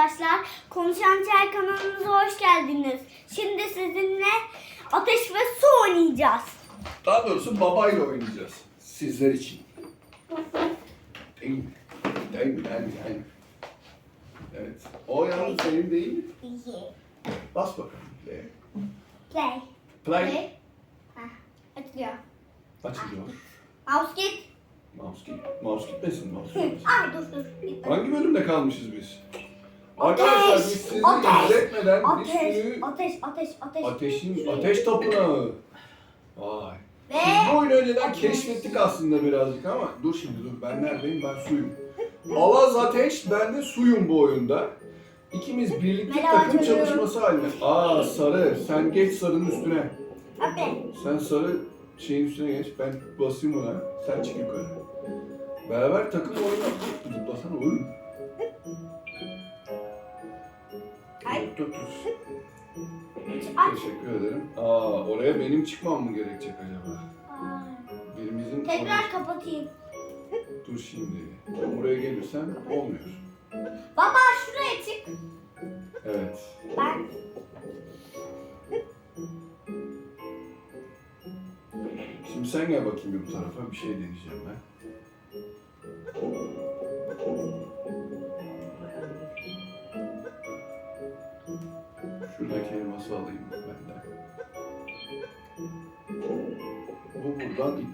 arkadaşlar. Konuşan Çay kanalımıza hoş geldiniz. Şimdi sizinle ateş ve su oynayacağız. Daha doğrusu babayla oynayacağız. Sizler için. Değil mi? Değil mi? Değil mi? Değil mi? Evet. O yalnız senin değil mi? Bas bakalım. Play. Play. Play. Play. Heh, Açılıyor. Açılıyor. Mouse git. Mouse git. Mouse gitmesin. Mouse gitmesin. Ay dur dur. Hangi bölümde kalmışız biz? Ateş! Arkadaşlar biz sizi Ateş! izletmeden bir Ateş, sürü ateş, ateş, ateş. ateşin, ateş tapınağı. Vay. Ve Biz bu oyunu önceden keşfettik aslında birazcık ama dur şimdi dur ben neredeyim ben suyum. Alaz ateş ben de suyum bu oyunda. İkimiz birlikte Merhaba takım çocuğum. çalışması halinde. Aa sarı sen geç sarının üstüne. abi. Sen sarı şeyin üstüne geç ben basayım ona. Sen çık yukarı. Beraber takım oyunu zıplasana oğlum. Ay. Dur, dur, dur. Aç. Teşekkür ederim. Aa oraya benim çıkmam mı gerekecek acaba? Ay. Birimizin Tekrar kapatayım. Dur şimdi. Buraya gelirsem olmuyor. Baba şuraya çık. Evet. Ben Şimdi sen gel bakayım bir bu tarafa bir şey deneyeceğim ben.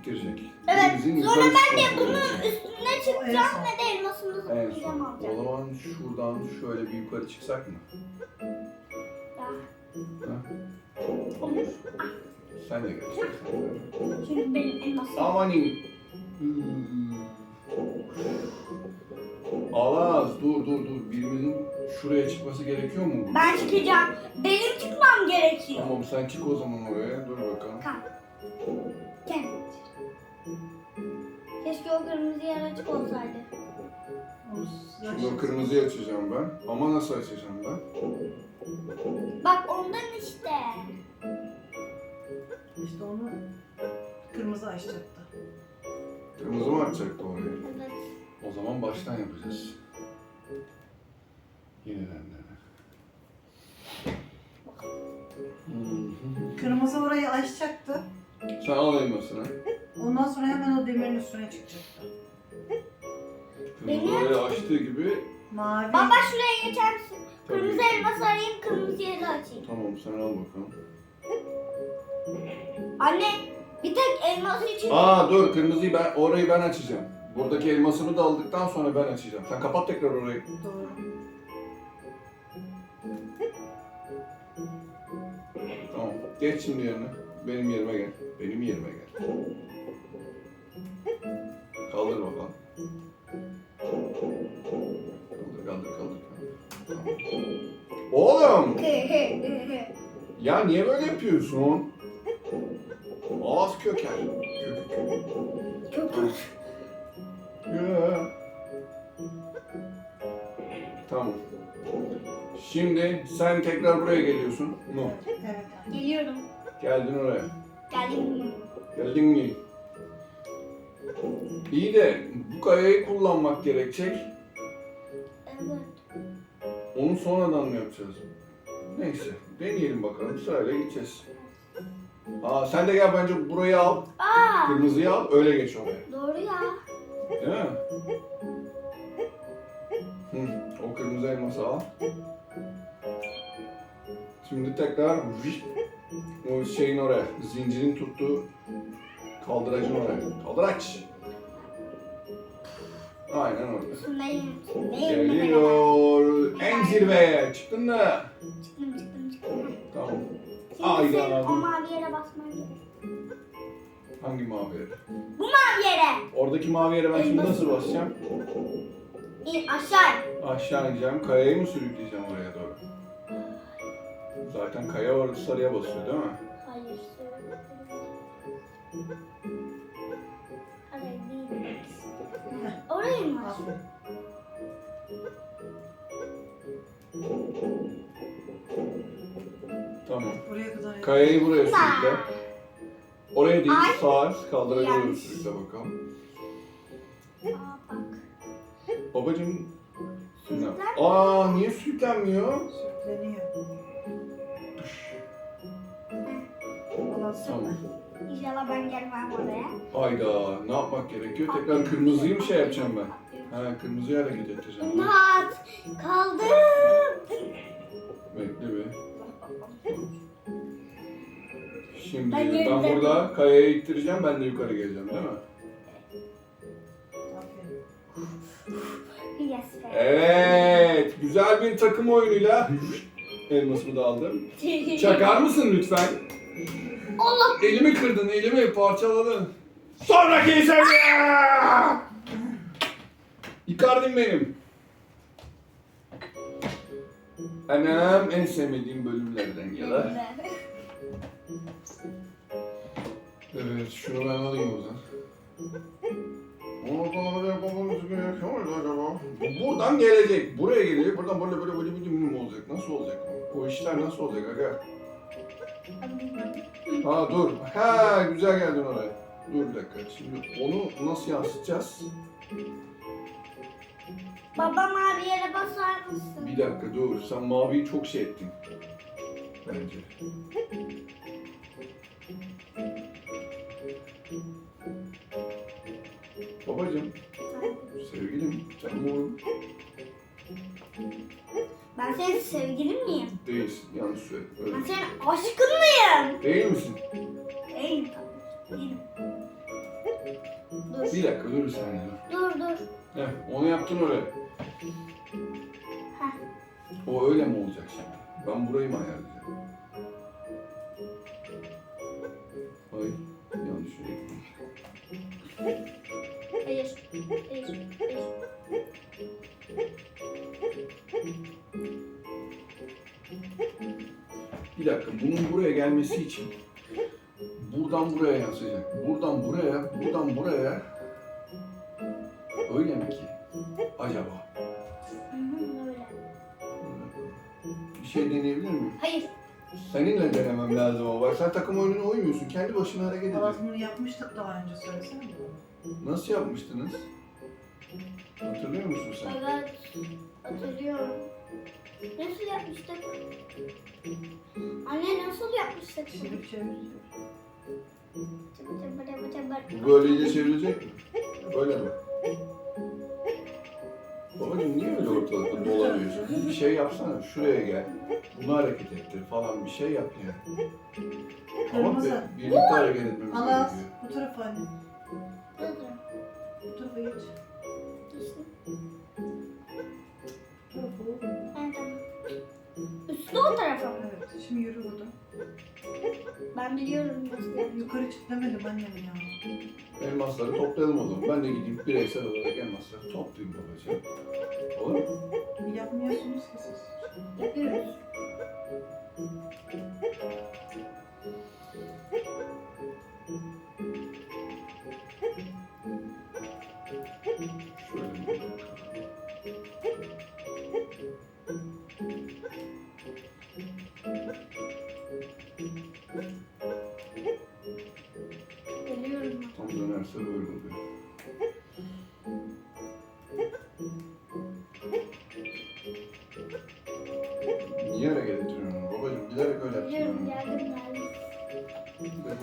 İttirecek. Evet, Birimizin sonra yukarı ben de çıkması bunun gerekecek. üstüne çıkacağım ve de elmasını En son. alacağım. O zaman şuradan şöyle bir yukarı çıksak mı? Ya. Ha? Olur. Sen de gel. Çünkü benim elmasım. Amanin. Alaz dur dur dur. Birimizin şuraya çıkması gerekiyor mu? Ben çıkacağım. Benim çıkmam gerekiyor. Tamam sen çık o zaman oraya. Dur bakalım. Tamam. Gel. Keşke o kırmızı yer açık olsaydı. Şimdi o kırmızıyı açacağım ben. Ama nasıl açacağım ben? Bak ondan işte. İşte onu kırmızı açacaktı. Kırmızı mı açacaktı orayı? Evet. O zaman baştan yapacağız. Yeniden dene. Kırmızı orayı açacaktı. Sen al elmasını. Ondan sonra hemen o demirin üstüne çıkacaktı. Kırmızı Benim- orayı açtığı gibi Mavi. Baba şuraya geçer misin? Tabii. Kırmızı elması arayayım, kırmızı yeri açayım. Tamam sen al bakalım. Anne, bir tek elması için... Aa dur kırmızıyı ben orayı ben açacağım. Buradaki elmasını da aldıktan sonra ben açacağım. Sen kapat tekrar orayı. Doğru. Tamam. Geç şimdi yerine. Benim yerime gel. Benim yerime gel. Kaldır bakalım. Kaldır kaldır kaldır. Tamam. Oğlum! Ya niye böyle yapıyorsun? Ağız köker. Ya. Tamam. Şimdi sen tekrar buraya geliyorsun. No. Evet. Geliyorum. Geldin oraya. Geldim. Geldin mi? İyi de bu kayayı kullanmak gerekecek. Evet. Onu sonradan mı yapacağız? Neyse. Deneyelim bakalım. Sırayla gideceğiz. Aa sen de gel bence burayı al. Aa, Kırmızıyı al. Öyle geç oraya. doğru ya. Değil mi? Hı, o kırmızı elması al. Şimdi tekrar vış, o şeyin oraya, zincirin tuttuğu kaldıracın oraya. Kaldıraç. Aynen orada. Üstündeyim. Üstündeyim. Geliyor. En zirveye. Çıktın mı? Çıktım, çıktım, çıktım. Tamam. Şimdi senin o mavi yere basman gerek. Hangi mavi yere? Bu mavi yere. Oradaki mavi yere ben şimdi nasıl basacağım? İn aşağı. Aşağı ineceğim. Kayayı mı sürükleyeceğim oraya doğru? Zaten kaya var sarıya basıyor değil mi? Hayır Aferin. Tamam. Oraya kadar. Kayayı buraya sürükle. Oraya değil, Ay. sağa kaldıracı doğru Yanlış. sürükle bakalım. Aa bak. Babacım, Sürükler Aa niye sürüklenmiyor? Sürükleniyor. Balansın Tamam. İnşallah ben gelmem oraya. Hayda ne yapmak gerekiyor? Tekrar kırmızıyı mı şey yapacağım ben? Ha kırmızıyı hareket ettireceğim. İmdat! Kaldım. Bekle bir. Şimdi Ben ben, burada kayaya ittireceğim ben de yukarı geleceğim değil mi? Be. Evet güzel bir takım oyunuyla elmasımı da aldım. Çakar mısın lütfen? Allah! Elimi kırdın, elimi parçaladın. Sonraki seviye! Icardi'm benim. Annem en sevmediğim bölümlerden ya. Evet, şunu ben alayım o zaman. Buradan gelecek, buraya gelecek, buradan böyle böyle böyle bir mi olacak? Nasıl olacak? O işler nasıl olacak aga? Ha dur. Ha güzel geldin oraya. Dur bir dakika. Şimdi onu nasıl yansıtacağız? Babam abi yere basar mısın? Bir dakika dur. Sen maviyi çok şey ettin. Bence. Babacım, sevgilim, canım oğlum. Ben senin sevgilin miyim? Değilsin, yanlış söyledim. Ben Öyle. senin aşkın mıyım? Değil misin? Tabii. Değilim. Dur. Bir dakika dur bir saniye dur. Dur. Heh, onu yaptın öyle. O öyle mi olacak şimdi? Ben burayı mı ayarlayacağım? Bunun buraya gelmesi için buradan buraya yansıyacak. Buradan buraya, buradan buraya. Öyle mi ki? Acaba? Bir şey deneyebilir miyim? Hayır. Seninle denemem lazım ama bak sen takım oyununa uymuyorsun. Kendi başına hareket ediyorsun. Ağzını yapmıştık daha önce söylesene. Nasıl yapmıştınız? Hatırlıyor musun sen? Evet. Nasıl yapmıştık? Anne nasıl yapmıştık? Çevirip çevirip. Çıbı. Bu böyle iyice çevrilecek mi? Böyle mi? Babacım niye öyle ortalıkta dolanıyorsun? Bir şey yapsana. Şuraya gel. Bunu hareket ettir falan. Bir şey yap yani. Ama Kırmızı. be- birlikte hareket etmemiz Alas. gerekiyor. Bu tarafa anne. Bu tarafa geç. O tarafa mı? Evet. Şimdi yürü buradan. Ben biliyorum. Yukarı çık demedim annem ya. Elmasları toplayalım o zaman. Ben de gideyim bireysel olarak elmasları toplayayım babacığım. Olur mu? Yapmıyorsunuz ki siz. Yapıyoruz.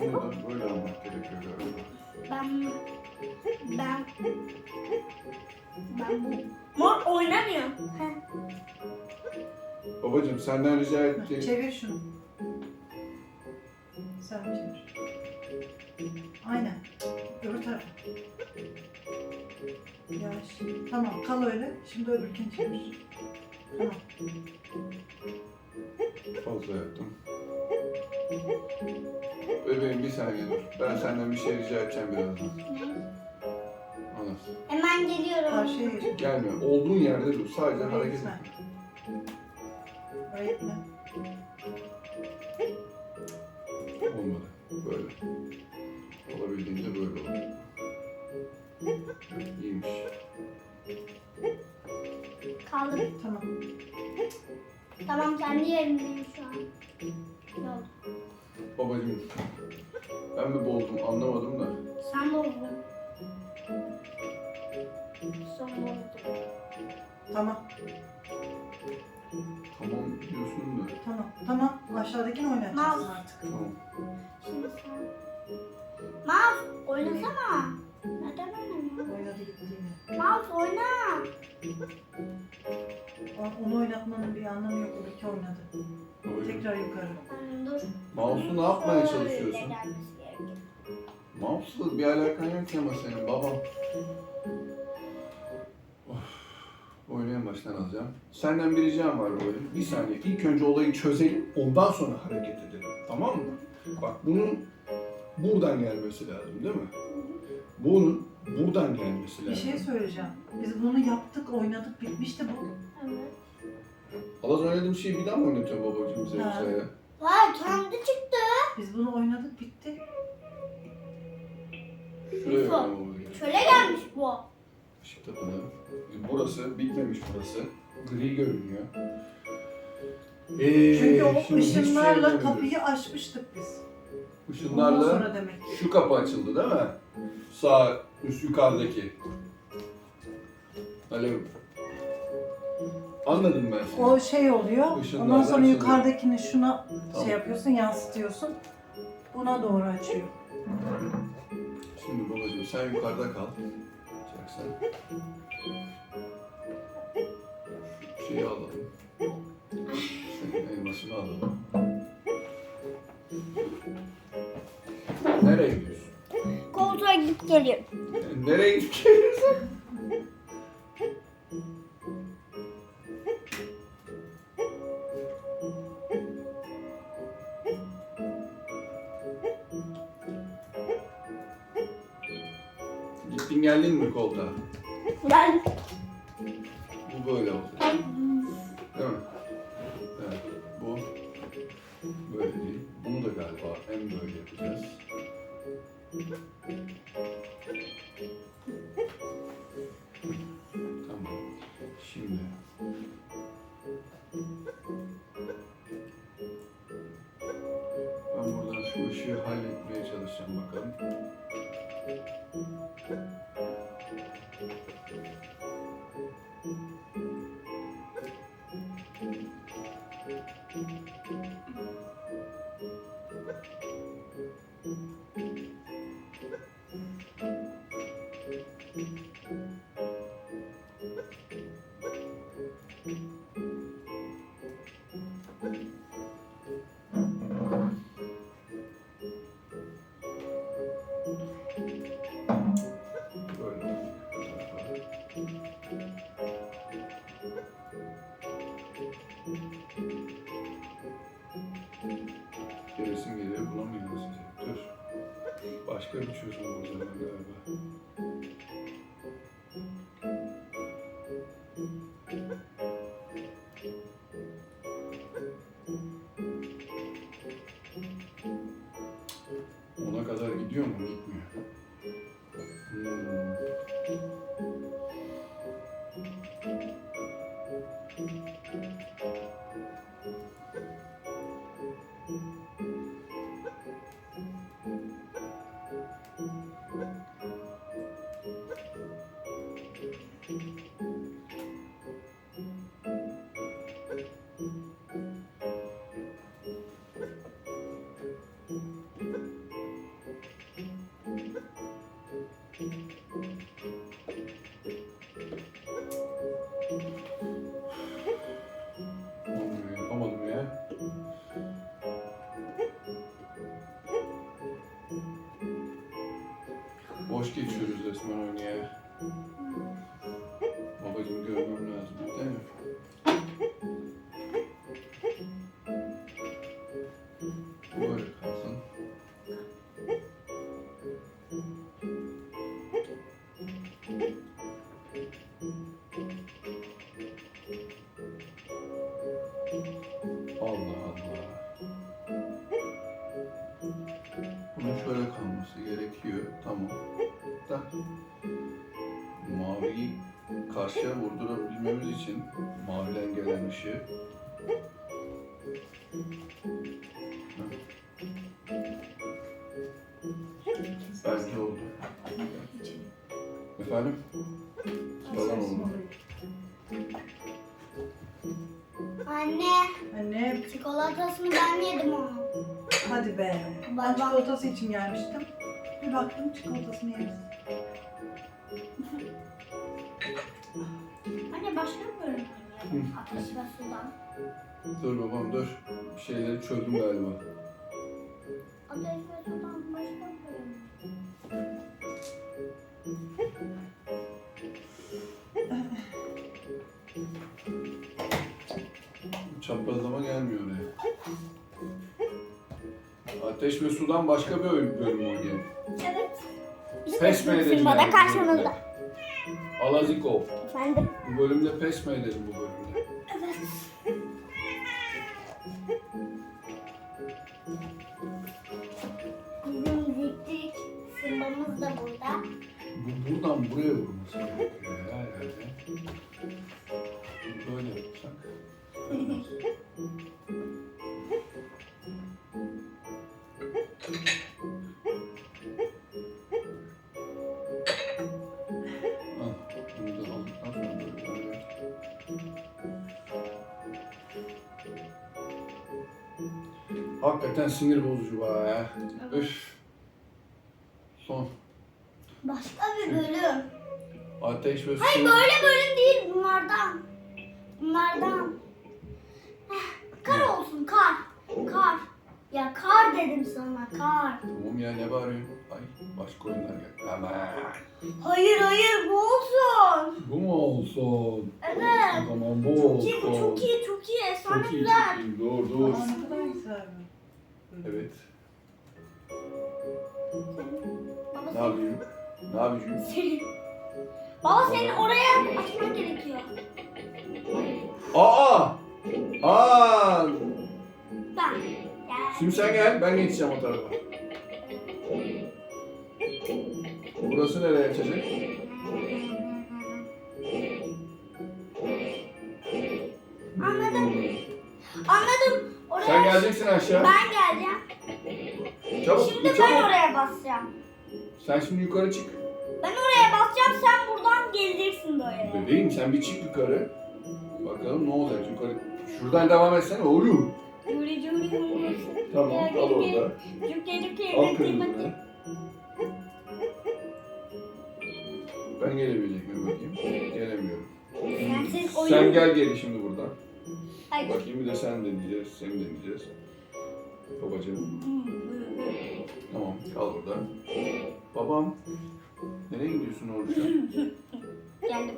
Bunu da böyle almak gerekiyor galiba. Ben ben ben bu mor oynamıyor. Heh. Babacığım senden rica ettiğim... Çevir şunu. Sen çevir. Aynen. Öbür tarafa. Yavaş. Tamam kal öyle. Şimdi öbürkini çevir. Tamam. Fazla yaptım. Bebeğim bir saniye dur. Ben senden bir şey rica edeceğim birazdan. Anas. Hemen geliyorum. Karşıya geç. Gelme. Olduğun yerde dur. Sadece hareket et. Gitme. Olmadı. Böyle. Olabildiğince böyle oldu. İyiymiş. Kaldım. Tamam. Tamam kendi yerimdeyim Aşağıdakini oynatacaksın Mouse. artık. Mouse oynasana. Neden oynamıyor? Oynadı gitti yine. Mouse oyna. O- Onu oynatmanın bir anlamı yok. O iki oynadı. Tekrar yukarı. Hmm, dur. Mouse'u ne yapmaya Şöyle çalışıyorsun? gelmesi gerekiyor. Mouse'la bir alakan yok ki ama senin babam. Oynayan baştan alacağım. Senden bir ricam var babacığım. Bir saniye. İlk önce olayı çözelim. Ondan sonra hareket edelim. Tamam mı? Bak bunun buradan gelmesi lazım değil mi? Bunun buradan gelmesi Bir lazım. şey söyleyeceğim. Biz bunu yaptık, oynadık, bitmişti bu. Evet. Az oynadığım şeyi bir daha mı oynatıyorsun babacığım bize Ha. yoksa ya? Vay kendi çıktı. Biz bunu oynadık, bitti. Burası bitmemiş burası. Gri görünüyor. Ee, Çünkü o şimdi şey ışınlarla yapamıyoruz. kapıyı açmıştık biz. Ondan Işınlarla sonra demek ki. şu kapı açıldı değil mi? Sağ üst yukarıdaki. Alev. Anladım ben seni. O şey oluyor. Işınlarla Ondan sonra açılıyor. yukarıdakini şuna Tamam. şey yapıyorsun, yansıtıyorsun. Buna doğru açıyor. Şimdi babacığım sen yukarıda kal. Çaksan. Şeyi alalım. Elmasını alalım. Nereye gidiyorsun? Koltuğa gidip geliyorum. Nereye gidip geliyorsun? Gittin geldin mi koltuğa? Ben buradan şu ışığı halletmeye çalışacağım bakalım. Çözüm bulacağım ben galiba. Işığı Bence oldu. Efendim? Yalan oldu. Anne Anne çikolatasını ben yedim onu. hadi be. Ben Babam. çikolatası için gelmiştim. Bir baktım çikolatasını yemiş. Ateş ve sudan. Dur babam dur. Bir şeyleri çözdüm galiba. Ateş ve sudan başka bir bölüm. Çaprazlama gelmiyor oraya. Ateş ve sudan başka bir bölüm bölüm oynayalım. Evet. Pes mi edelim Simba'da yani? karşınızda. Alaziko. Efendim. Bu bölümde pes mi edelim bu bölümde? Buraya vurması gerekiyor ya herhalde. Böyle yapsak. olmaz. Ah. Hakikaten sinir bozucu be. Üf. Son. Başka bir bölüm. Ateş ve su. Hayır böyle bölüm değil bunlardan. Bunlardan. Heh, Kar olsun kar. Kar. Ya kar dedim sana kar. Tamam ya ne bağırıyorsun? Ay başka oyunlar geldi. Aman. Hayır hayır bu olsun. Bu mu olsun? Evet. O zaman bu Çok olsun. iyi bu çok iyi çok iyi. Efsane Çok iyi, güzel. çok iyi. Dur dur. Aa, ne kadar güzel bu. Evet. Ne yapayım? Ne yapayım? senin. Baba senin oraya açman gerekiyor. Aa! Aa! Ben. Gel. Şimdi sen gel, ben geçeceğim o tarafa. Burası nereye açacak? Anladım. Anladım. Oraya Sen geleceksin aşağı. Ben geleceğim. Çabuk, Şimdi ben çabuk. oraya basacağım. Sen şimdi yukarı çık. Bebeğim sen bir çık yukarı. Bakalım ne olacak yukarı. Şuradan devam etsene oğlum. Curi curi curi. Tamam, kal orada. Al kırmızını. Ben gelebilecek miyim bakayım? Gelemiyorum. Oyun. Sen gel geri şimdi buradan. Ay. Bakayım bir de sen deneyeceğiz, seni deneyeceğiz. Babacığım. Tamam, kal burada. Babam. Nereye gidiyorsun orada? Geldim.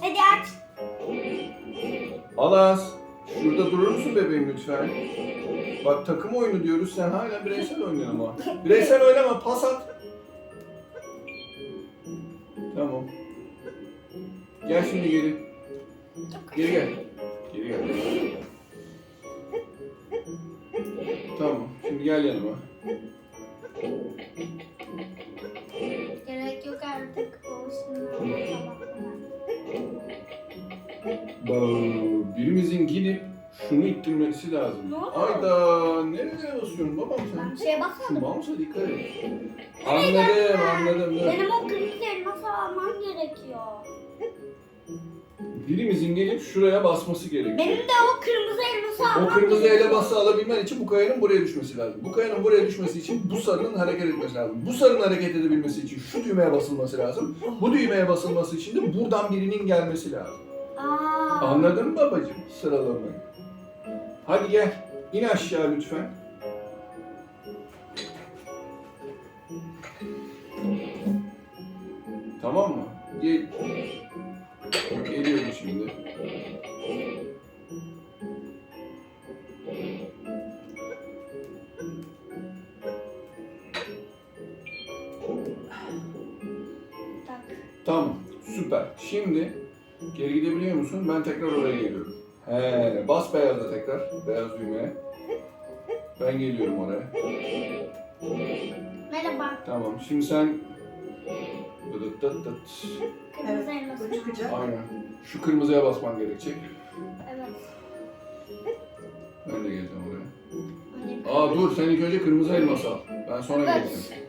Hadi aç. Alas, şurada durur musun bebeğim lütfen? Bak takım oyunu diyoruz, sen hala bireysel oynuyorsun ama. Bireysel oynama, pas at. Tamam. Gel şimdi geri. Geri gel. Geri gel. Tamam, şimdi gel yanıma. İttirmesi lazım. Ne oldu? Ayda nereye basıyorsun babam Ben sen? bir şeye Şu basmadım. mouse'a dikkat et. Anladım, anladım. dur. Benim o kırmızı elması almam gerekiyor. Birimizin gelip şuraya basması gerekiyor. Benim de o kırmızı elması almam O kırmızı gerekiyor. elması alabilmen için bu kayanın buraya düşmesi lazım. Bu kayanın buraya düşmesi için bu sarının hareket etmesi lazım. Bu sarının hareket edebilmesi için şu düğmeye basılması lazım. Bu düğmeye basılması için de buradan birinin gelmesi lazım. Aa. Anladın mı babacığım sıralamayı? Hadi gel. İn aşağı lütfen. Tamam mı? Gel. Geliyorum şimdi. Tamam. Süper. Şimdi geri gidebiliyor musun? Ben tekrar oraya geliyorum. He, bas beyaza tekrar. Beyaz düğmeye. Ben geliyorum oraya. Merhaba. Tamam. Şimdi sen Dıdıt dıt dıt. Kırmızı Evet, elması. bu çıkacak. Aynen. Şu kırmızıya basman gerekecek. Evet. Ben de geleceğim oraya. Aa dur sen ilk önce kırmızı elması al. Ben sonra geleceğim.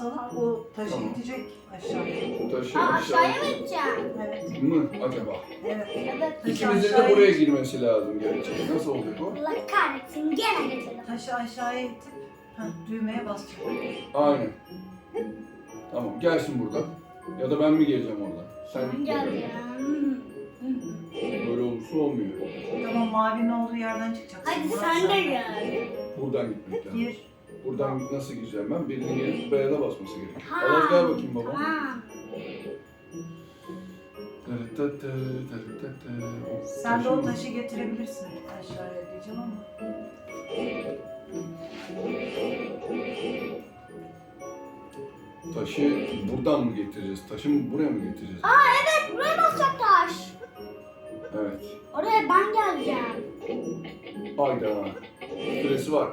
Alıp o taşı Tamam. itecek aşağıya. Taşı Aa, aşağı. aşağıya mı gideceğim? Evet. Mı acaba? Evet. Evet. Taşı İkimizin de aşağıya- buraya girmesi lazım gerçi. Nasıl olacak o? Allah kahretsin gene getirdim. Taşı aşağıya itip ha, düğmeye basacak. Aynen. Tamam gelsin buradan. Ya da ben mi geleceğim oradan? Sen Ben geldim. Böyle olursa olmuyor. Tamam mavinin olduğu yerden çıkacaksın. Hadi sen de gel. Buradan gitmek lazım. Gir. Buradan nasıl gireceğim ben? Birinin gelip B'ye basması gerekiyor. Alaz gel bakayım baba. O Sen de o mı? taşı getirebilirsin aşağıya diyeceğim ama. Taşı buradan mı getireceğiz? Taşı mı buraya mı getireceğiz? Aa evet buraya basacak taş. Evet. Oraya ben geleceğim. Hayda. Süresi var.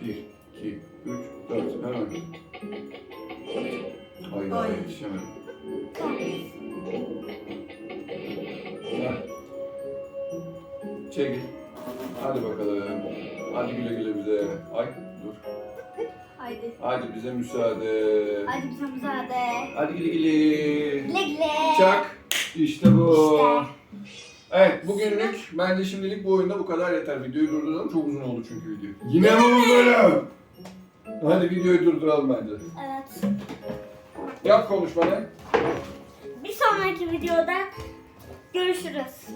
Bir, iki, üç, dört. Hemen. Hayda Ay. yetişemedim. Gel. Çekil. Hadi bakalım. Hadi güle güle bize. Ay dur. Haydi. Hadi bize müsaade. Hadi bize müsaade. Hadi güle güle. Güle güle. Çak. İşte bu. İşte. Evet bugünlük bence şimdilik bu oyunda bu kadar yeter. Videoyu durduralım. Çok uzun oldu çünkü video. Yine mi bu bölüm? Hadi videoyu durduralım bence. Evet. Yap konuşmanı. Bir sonraki videoda görüşürüz.